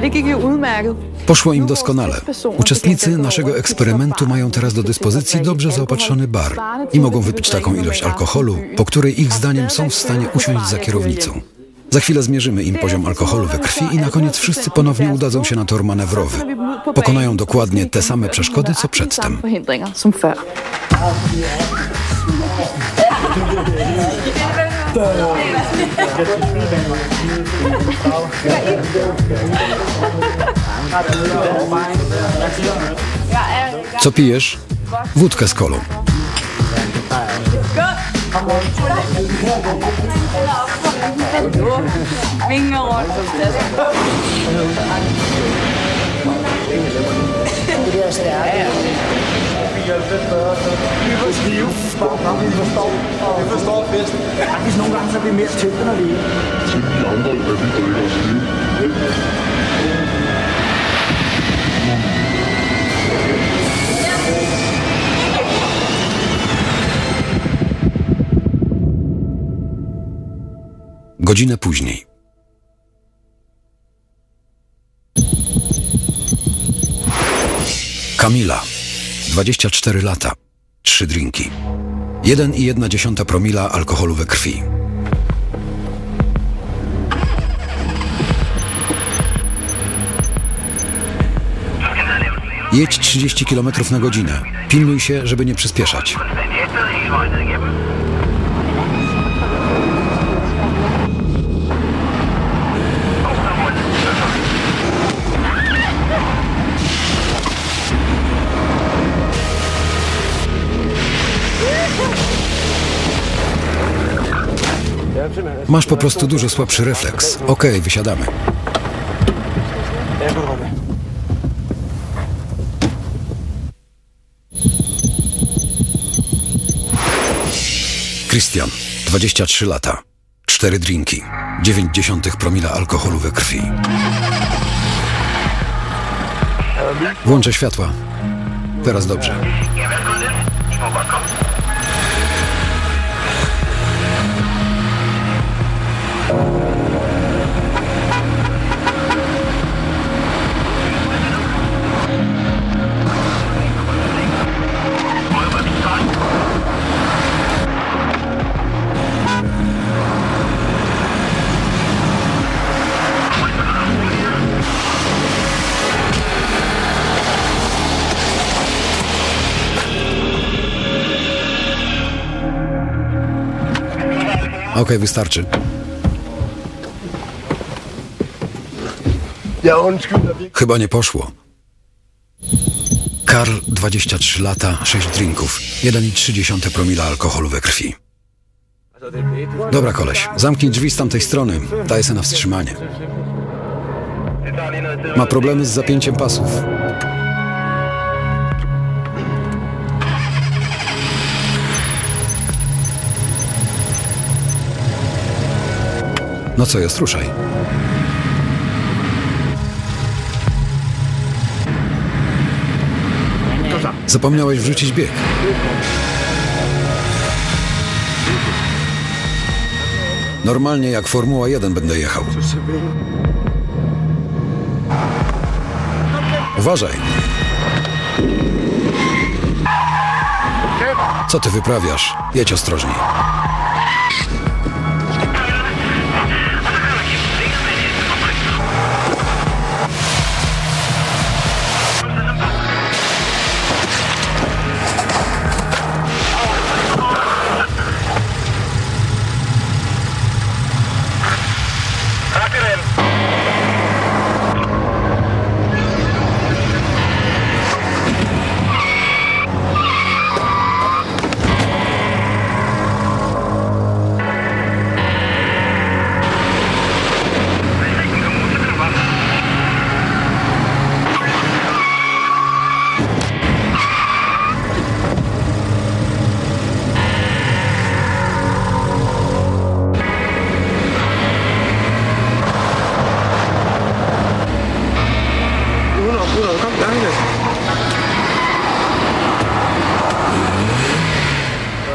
Ja, det gik jo udmærket. Poszło im doskonale. Uczestnicy naszego eksperymentu mają teraz do dyspozycji dobrze zaopatrzony bar i mogą wypić taką ilość alkoholu, po której ich zdaniem są w stanie usiąść za kierownicą. Za chwilę zmierzymy im poziom alkoholu we krwi i na koniec wszyscy ponownie udadzą się na tor manewrowy. Pokonają dokładnie te same przeszkody, co przedtem. Forhindringer som før. Co pijesz? Wódkę z kolą. På stedet. Faktisk nogle gange så er vi mere tætte, når vi er. til de andre, at vi drikker os ned. Godzinę później. Kamila, 24 lata, trzy drinki. 1,1 promila alkoholu we krwi. Jedź 30 km na godzinę. Pilnuj się, żeby nie przyspieszać. Masz po prostu dużo słabszy refleks. Okej, wysiadamy. Christian, 23 lata. Cztery drinki. 0,9 promila alkoholu we krwi. Włączę światła. Teraz dobrze. Okej, wystarczy. Chyba nie poszło. Karl, 23 lata, 6 drinków, 1,3 promila alkoholu we krwi. Dobra, koleś, zamknij drzwi z tamtej strony. Daję se na wstrzymanie. Ma problemy z zapięciem pasów. No co jest, ruszaj. Zapomniałeś wrzucić bieg. Normalnie jak Formuła 1 będę jechał. Uważaj. Co ty wyprawiasz? Jedź ostrożniej. weiterhin.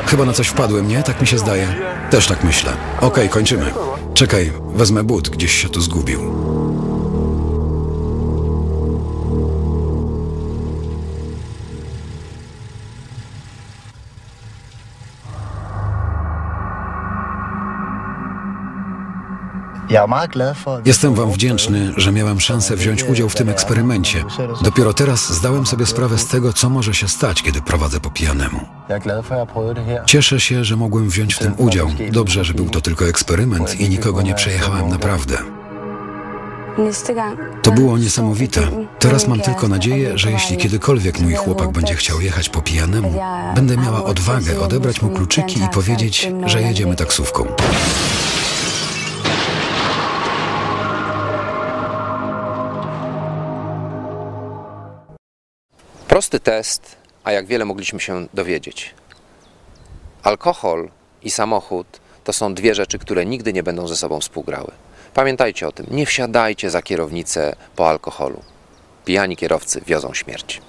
Chyba na coś wpadłem, nie? Tak mi się zdaje. Też tak myślę. Okej, kończymy. Czekaj, wezmę but, gdzieś się tu zgubił. Jestem Wam wdzięczny, że miałem szansę wziąć udział w tym eksperymencie. Dopiero teraz zdałem sobie sprawę z tego, co może się stać, kiedy prowadzę po pijanemu. Cieszę się, że mogłem wziąć w tym udział. Dobrze, że był to tylko eksperyment i nikogo nie przejechałem naprawdę. To było niesamowite. Teraz mam tylko nadzieję, że jeśli kiedykolwiek mój chłopak będzie chciał jechać po pijanemu, będę miała odwagę odebrać mu kluczyki i powiedzieć, że jedziemy taksówką. Prosty test, a jak wiele mogliśmy się dowiedzieć. Alkohol i samochód to są dwie rzeczy, które nigdy nie będą ze sobą współgrały. Pamiętajcie o tym, nie wsiadajcie za kierownicę po alkoholu. Pijani kierowcy wiozą śmierć.